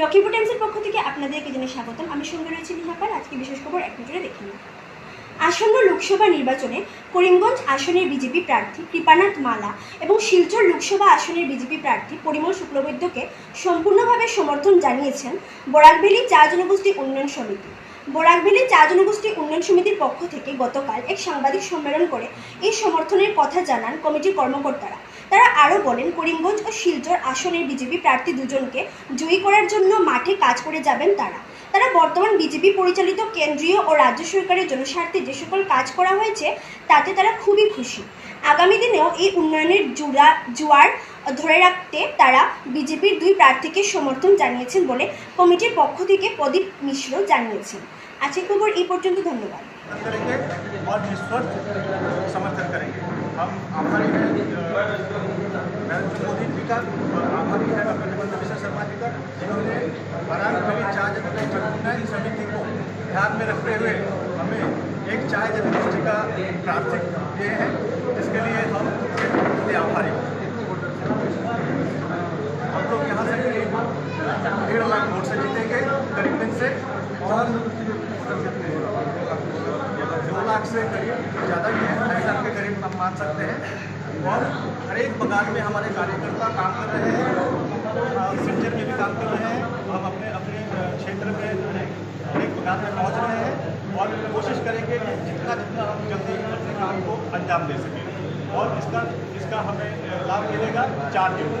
লক্ষ্মীপুর টাইমসের পক্ষ থেকে আপনাদেরকে জেনে স্বাগতম আমি সঙ্গে রয়েছি নিহাপার আজকে বিশেষ খবর এক নজরে দেখে নিই আসন্ন লোকসভা নির্বাচনে করিমগঞ্জ আসনের বিজেপি প্রার্থী কৃপানাথ মালা এবং শিলচর লোকসভা আসনের বিজেপি প্রার্থী পরিমল শুক্লবৈদ্যকে সম্পূর্ণভাবে সমর্থন জানিয়েছেন বরাকবেলি চা জনগোষ্ঠী উন্নয়ন সমিতি বরাকবিলে চা জনগোষ্ঠী উন্নয়ন সমিতির পক্ষ থেকে গতকাল এক সাংবাদিক সম্মেলন করে এই সমর্থনের কথা জানান কমিটির কর্মকর্তারা তারা আরও বলেন করিমগঞ্জ ও শিলচর আসনের বিজেপি প্রার্থী দুজনকে জয়ী করার জন্য মাঠে কাজ করে যাবেন তারা তারা বর্তমান বিজেপি পরিচালিত কেন্দ্রীয় ও রাজ্য সরকারের জনস্বার্থে যে সকল কাজ করা হয়েছে তাতে তারা খুবই খুশি আগামী দিনেও এই উন্নয়নের জুড়া জোয়ার ধরে রাখতে তারা বিজেপির দুই প্রার্থীকে সমর্থন জানিয়েছেন বলে কমিটির পক্ষ থেকে প্রদীপ মিশ্র জানিয়েছেন আজকের খবর এই পর্যন্ত ধন্যবাদ ध्यान में रखते हुए हमें एक चाय जनगोष्ठी का प्रार्थी दिए हैं इसके लिए हम आभारी डेढ़ लाख वोट से जीतेंगे करीबन से और दो लाख से करीब ज़्यादा भी है ढाई लाख के करीब हम मान सकते हैं और हर एक बगान में हमारे कार्यकर्ता काम कर रहे हैं सिंचर में भी काम कर रहे हैं हम अपने अपने क्षेत्र में एक बगान में पहुँच रहे हैं और कोशिश करेंगे कि जितना जितना हम जल्दी अपने काम को अंजाम दे सकें और इसका इसका हमें लाभ मिलेगा चार दिन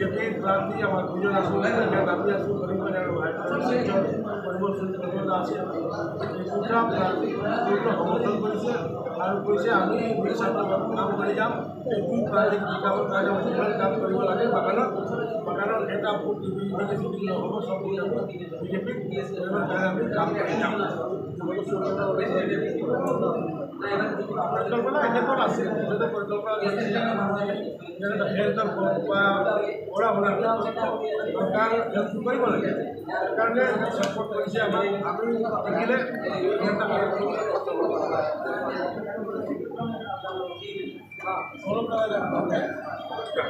यकीन प्राप्ति या मुझे आंसू है मैं अपने आंसू करीब में रहूँ है परिमल सिंह परिमल आसी दूसरा प्राप्ति दूसरा সমর্থন কৰিছে আৰু কৈছে আমি নিশ্চয় কাম কৰি যাম একো প্ৰায় বিকাশৰ কাৰণে মুখ্যমন্ত্ৰী কাম কৰিব লাগে বাগানত বাগানত এটা ভোট দিবি বিজেপি নহ'ব চব বিজেপিক কাৰণে আমি কাম কৰি যাম আমাৰ জিল্পনা এনেকুৱা আছে পৰিকল্পনা দিছে মানুহে বা পঢ়া শুনা কৰিব লাগে সেইকাৰণে আমি আমি দেখিলে